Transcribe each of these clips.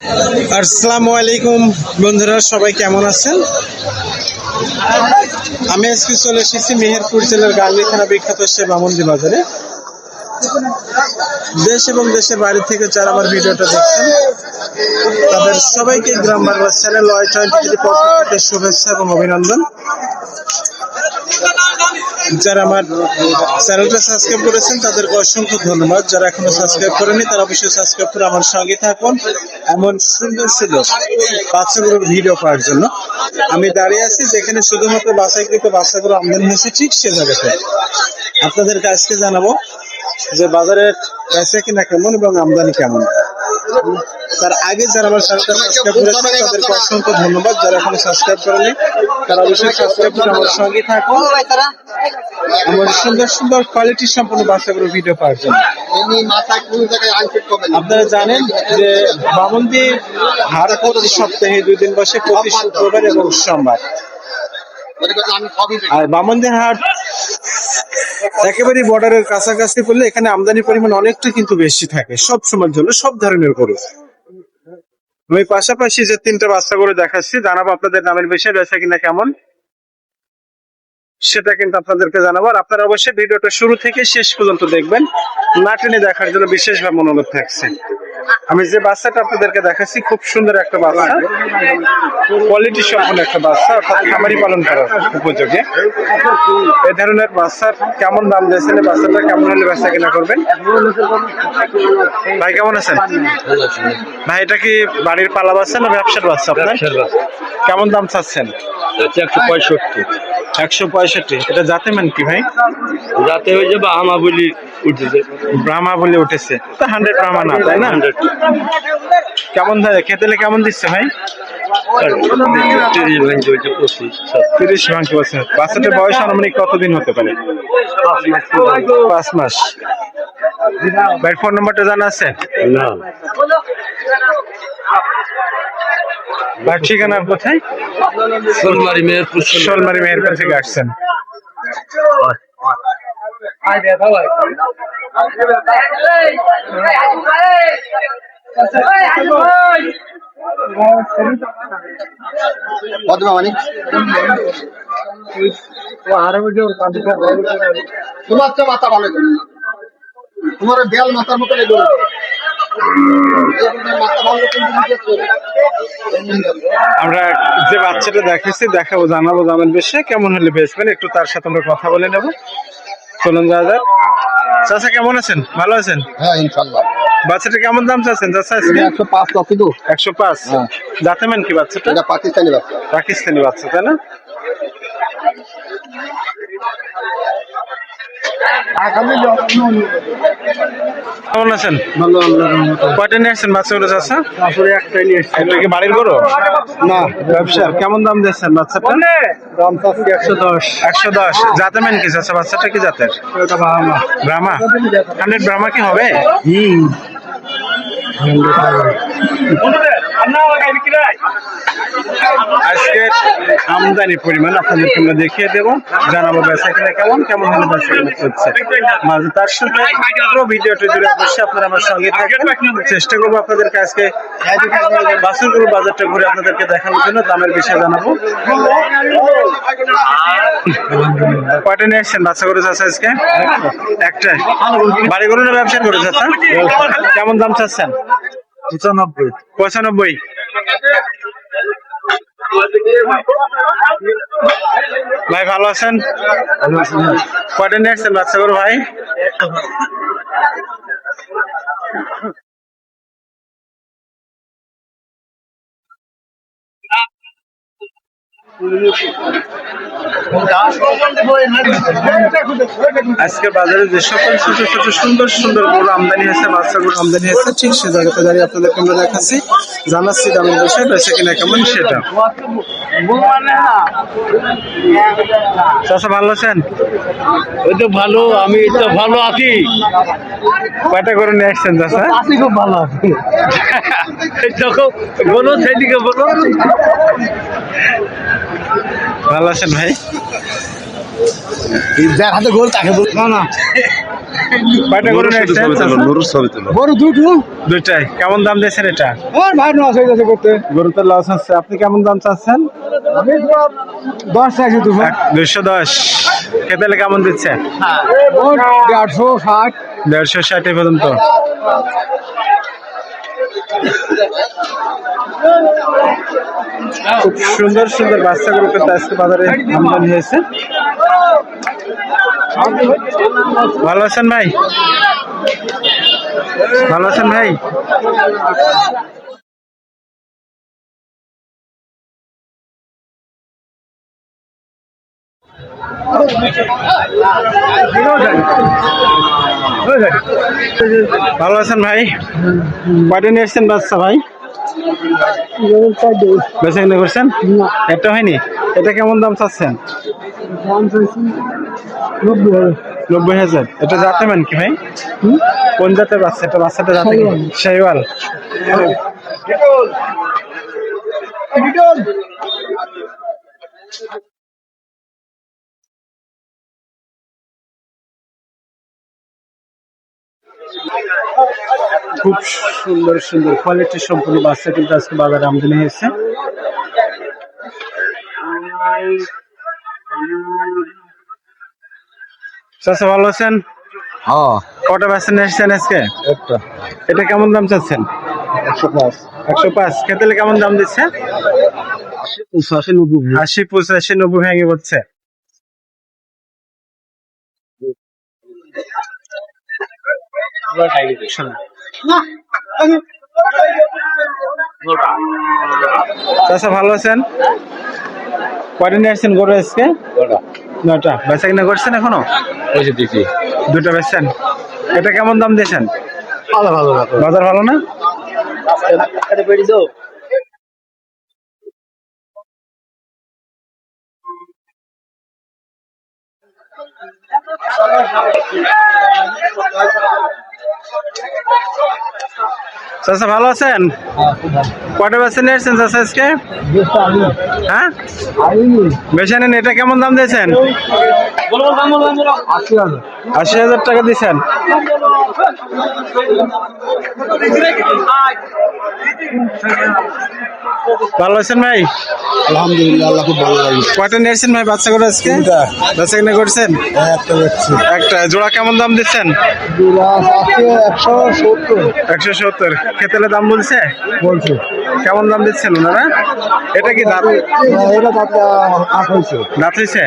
আসসালামু আলাইকুম, বন্ধুরা, সবাই কেমন আছেন? আমি আজকে চলে এসেছি মেহেরপুর জেলার থানা বিখ্যাত সে বামন্দি বাজারে। দেশ এবং দেশের বাইরে থেকে যারা আমার ভিডিওটা দেখছেন, তাদের সবাইকে Gram Bangla channel Y twenty পক্ষ শুভেচ্ছা এবং অভিনন্দন। যারা আমার চ্যানেলটা সাবস্ক্রাইব করেছেন, তাদেরকে অসংখ্য ধন্যবাদ। যারা এখনও সাবস্ক্রাইব করেনি, তারা অবশ্যই সাবস্ক্রাইব করে আমার সঙ্গে থাকুন। এমন সুন্দর সুন্দর বাচ্চাগুলোর ভিডিও পাওয়ার জন্য। আমি দাঁড়িয়ে আছি যেখানে শুধুমাত্র বাসাইকৃত বাচ্চাগুলো আমদানি হয়েছে, ঠিক সে জায়গাতে। আপনাদেরকে আজকে জানাব যে বাজারের বেচা কিনা কেমন এবং আমদানি কেমন। তার আগে যারা আমার চ্যানেলটা সাবস্ক্রাইব করেছেন তাদেরকে অসংখ্য ধন্যবাদ। যারা এখনও সাবস্ক্রাইব করেনি তারা অবশ্যই সাবস্ক্রাইব করে আমার সঙ্গে থাকুন। আমার সুন্দর সুন্দর কোয়ালিটি সম্পন্ন বাচ্চাগুলো ভিডিও পাওয়ার জন্য। আপনারা জানেন যে বামন্দি হাট প্রতি সপ্তাহে দুই দিন বসে প্রতি শুক্রবার এবং সোমবার। আর বামন্দির হাট একেবারে বর্ডারের কাছাকাছি পড়লে এখানে আমদানি পরিমাণ অনেকটা কিন্তু বেশি থাকে সব সময়ের জন্য সব ধরনের গরু। আমি পাশাপাশি যে তিনটা বাচ্চা করে দেখাচ্ছি, জানাব আপনাদের নামের বিষয়ে রয়েছে কিনা কেমন? সেটা কিন্তু আপনাদেরকে জানাব। আর আপনারা অবশ্যই ভিডিওটা শুরু থেকে শেষ পর্যন্ত দেখবেন। না টেনে দেখার জন্য বিশেষভাবে অনুরোধ থাকছে। আমি যে বাচ্চাটা আপনাদেরকে দেখাচ্ছি খুব সুন্দর একটা বাচ্চা। কোয়ালিটি সম্পন্ন একটা বাচ্চা অর্থাৎ খামারি পালন করার উপযোগী। এ ধরনের বাচ্চার কেমন দাম দিয়েছেন? এই বাচ্চাটা কেমন হলে বাচ্চা কেনা করবেন? ভাই কেমন আছেন? ভাই এটা কি বাড়ির পালা বাচ্চা না ব্যবসার বাচ্চা আপনার? কেমন দাম চাচ্ছেন? একশো পঁয়ষট্টি। একশো পঁয়ষট্টি। এটা জাতে মান কি ভাই? যাবে আমা বলি উঠেছে। ব্রাহ্মা বলে উঠেছে। তো হান্ড্রেড ব্রাহ্মা না তাই না? কেমন খেতেলে কেমন দিচ্ছে ভাই? তিরিশ ভাঙতে বছর বাচ্চাটার বয়স আনুমানিক কতদিন হতে পারে? পাঁচ মাস ভাই ফোন নাম্বারটা জানা আছে? না। ভাই ঠিকানা কোথায়? সোলমারি মেহেরপুর শোলমারি মেহেরপুর থেকে আসছেন। কত মানে তোমার তো মাথা ভালো। তোমার বেল মাথার মতো আমরা যে বাচ্চাটা দেখাচ্ছি দেখাবো জানাব জানার বিষয়ে কেমন হলে বেচবেন একটু তার সাথে আমরা কথা বলে নেব। চলুন দাদা চাচা কেমন আছেন? ভালো আছেন? হ্যাঁ ইনশাল্লাহ। বাচ্চাটা কেমন দাম চাচ্ছেন চাচা আজকে? একশো পাঁচ তো। একশো পাঁচ? হ্যাঁ। যাতে মান কি বাচ্চাটা? এটা পাকিস্তানি বাচ্চা। পাকিস্তানি বাচ্চা তাই না? কেমন আছেন? কয়টা নিয়ে আসছেন? বাচ্চাগুলো চাচা তারপরে একটাই নিয়ে এসছি এটা কি বাড়ির গরু? না ব্যবসার কেমন দাম দিচ্ছেন বাচ্চাটা? দাম চাচ্ছি একশো দশ। একশো দশ। জাতে মান কি? চাচা বাচ্চাটা কি জাতের? বাহামা ব্রাহ্মা। হান্ড্রেড ব্রাহ্মা কি হবে? হুম। আজকে আমদানি পরিমাণ আপনাদেরকে আমরা দেখিয়ে দেবো। জানাব বেচা কিনা কেমন কেমন হলে বেচা কিনা তার সাথে ভিডিওটা জুড়ে অবশ্যই আপনারা আমার সঙ্গে চেষ্টা করব আপনাদেরকে আজকে বাসুরগুলো বাজারটা ঘুরে আপনাদেরকে দেখানোর জন্য দামের বিষয়ে জানাব। কয়টা নিয়ে এসছেন বাচ্চা করে চাচ্ছে আজকে? একটা। বাড়ি না ব্যবসা করে চাচ্ছেন কেমন দাম চাচ্ছেন? পঁচানব্বই। পঁচানব্বই। ভাই ভালো আছেন? কয়টা নিয়ে আসছেন বাচ্চা ভাই? আজকে বাজারে যে সকল ছোট ছোট সুন্দর সুন্দর গরু আমদানি হয়েছে বাচ্চা গরু আমদানি হয়েছে ঠিক সে জায়গাতে দাঁড়িয়ে আপনাদেরকে আমরা দেখাচ্ছি। জানাচ্ছি দামের বিষয় বেছে কিনা কেমন সেটা? চাষা ভালো আছেন? ওই তো ভালো আমি তো ভালো আছি। কয়টা গরু নিয়ে আসছেন চাষা আছি খুব ভালো আছি। যখন বলো সেদিকে বলো। ভালো আছেন ভাই? যার হাতে গোল তাকে বল। না না। কয়টা গরু দুটো দুইটাই। কেমন দাম দিয়েছেন এটা? আমার ভাই হয়ে গেছে করতে। গরু তো লস হচ্ছে আপনি কেমন দাম চাচ্ছেন? আমি দশ চাইছি দুশো। দুইশো দশ। খেতে হলে কেমন দিচ্ছে? দেড়শো ষাট। দেড়শো ষাটে পর্যন্ত। খুব সুন্দর সুন্দর বাচ্চা গুলোকে আজকে বাজারে আমদানি হয়েছে। ভালো আছেন ভাই? ভালো আছেন ভাই? ভালো আছেন ভাই? কয়টা নিয়ে এসছেন বাচ্চা ভাই? বেচা কিনে করছেন? একটা হয়নি? এটা কেমন দাম চাচ্ছেন? নব্বই হাজার। এটা জাতে মান কি ভাই কোন জাতের বাচ্চা? এটা বাচ্চাটা কি? শাহিওয়াল। খুব সুন্দর সুন্দর কোয়ালিটি সম্পূর্ণ বাচ্চা কিন্তু আজকে বাজারে আমদানি হয়েছে। চাচা ভালো আছেন? হ্যাঁ। কটা বাচ্চা নিয়ে এসেছেন আজকে? এটা কেমন দাম চাচ্ছেন? একশো পাঁচ। একশো পাঁচ। খেতে কেমন দাম দিচ্ছে? আশি পঁচাশি নব্বই ভেঙে পড়ছে। চাচা ভালো আছেন? কয়টা নিয়ে আসছেন গরু আজকে? নটা বেচা কিনা করছেন এখনও? দুটো বেচছেন। এটা কেমন দাম দিয়েছেন? ভালো ভালো ভালো। বাজার ভালো না? চাচা ভালো আছেন? কয়টা বেছে নিয়েছেন চাচা আজকে? হ্যাঁ? বেছে নেন এটা কেমন দাম দিয়েছেন? আশি হাজার টাকা দিয়েছেন ভালো আছেন ভাই? আলহামদুলিল্লাহ আল্লাহ খুব ভালো লাগে কয়টা নিয়েছেন ভাই বাচ্চা করে আজকে। বাচ্চা কিনে করছেন? একটা যাচ্ছি একটা। জোড়া কেমন দাম দিচ্ছেন? একশো সত্তর। একশো সত্তর। খেতেলে দাম বলছে? বলছে। কেমন দাম দিচ্ছেন ওনারা? এটা কি দাঁত? এটা তাতে আট হয়েছে। দাঁত হয়েছে।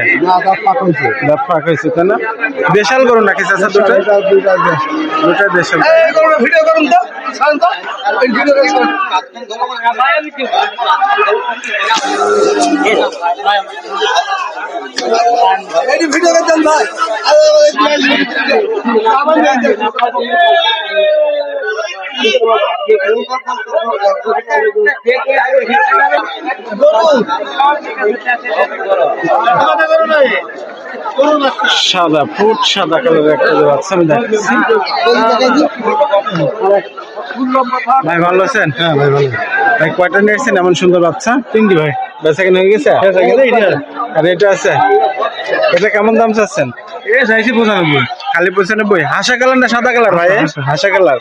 তার পাক হয়েছে দাঁত তাই না? দেশাল গরু নাকি চাচা দুটো দুটো দেশাল। ভিডিও করুন তো ভিডিও করছেন ভাই? সাদা ফুট সাদা কালারের একটা বাচ্চা আমি দেখছি। ভাই ভালো আছেন? হ্যাঁ ভাই ভালো। ভাই কয়টা নিয়েছেন এমন সুন্দর বাচ্চা? তিনটি ভাই। বেচা কিনে হয়ে গেছে? আর এটা আছে? এটা কেমন দাম চাচ্ছেন? এ চাইছি পঁচানব্বই। খালি পঁচানব্বই? হাসা কালার না সাদা কালার ভাই? হাসা কালার।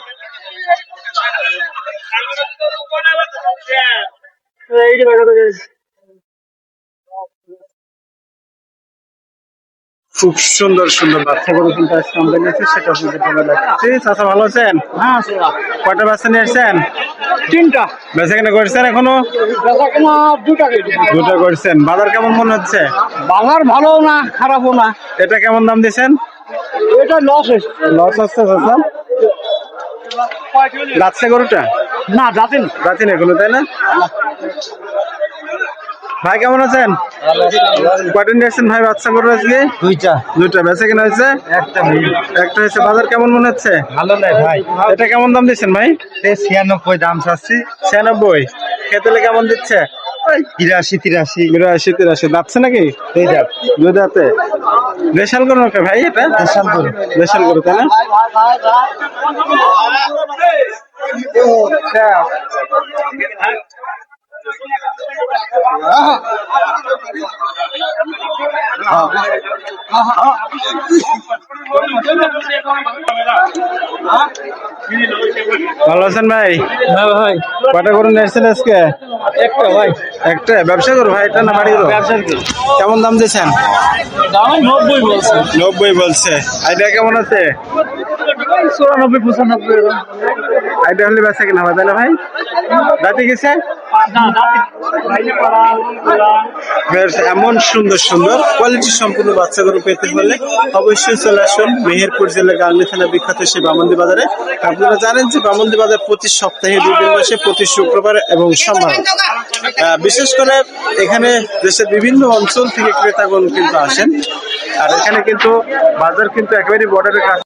খুব সুন্দর সুন্দর বাচ্চা। গরু কিন্তু আজকে আমরা নিয়েছি সেটা আপনাদের ভালো লাগছে। চাচা ভালো আছেন? হ্যাঁ কয়টা বাচ্চা নিয়ে আসছেন? তিনটা। বেচা কিনা করছেন এখনও? দুটা দুটো করছেন। বাজার কেমন মনে হচ্ছে? বাজার ভালো না খারাপও না। এটা কেমন দাম দিয়েছেন? এটা লস লস হচ্ছে চাচা? যাচ্ছে গরুটা? না যাতেন যাচ্ছি না এগুলো তাই না? ভাই কেমন আছেন? কয়টা নিয়ে আসছেন ভাই বাচ্চা গরু আজকে? দুইটা। দুইটা বেচা কিনা হয়েছে? একটা একটা হয়েছে বাজার কেমন মনে হচ্ছে? ভালো নাই ভাই। এটা কেমন দাম দিচ্ছেন ভাই? ছিয়ানব্বই দাম চাচ্ছি। ছিয়ানব্বই। খেতেলে কেমন দিচ্ছে? তিরাশি তিরাশি। বিরাশি তিরাশি। যাচ্ছে নাকি? এই দাম দুই দাঁতে। দেশাল গরু ভাই এটা? দেশাল গরু। দেশাল গরু তাই না? ভালো আছেন ভাই? হ্যাঁ ভাই। কটা করে নিয়েছেন আজকে? একটা ভাই। একটা? ব্যবসা করো ভাই এটা না বাড়ি করো? ব্যবসার কি? কেমন দাম দিয়েছেন? দাম নব্বই বলছে। নব্বই বলছে। আইডিয়া কেমন আছে? এমন সুন্দর সুন্দর। কোয়ালিটি সম্পূর্ণ বাচ্চাগুলো পেতে হলে অবশ্যই চলে আসুন মেহেরপুর জেলার গাংনী থানা বিখ্যাত সেই বামন্দি বাজারে। আপনারা জানেন যে বামন্দি বাজার প্রতি সপ্তাহে দুই দিন বসে, প্রতি শুক্রবার এবং সোমবার। বিশেষ করে এখানে দেশের বিভিন্ন অঞ্চল থেকে ক্রেতাগণ কিন্তু আসেন। আর এখানে কিন্তু বাজার কিন্তু একেবারে বর্ডারের কাছে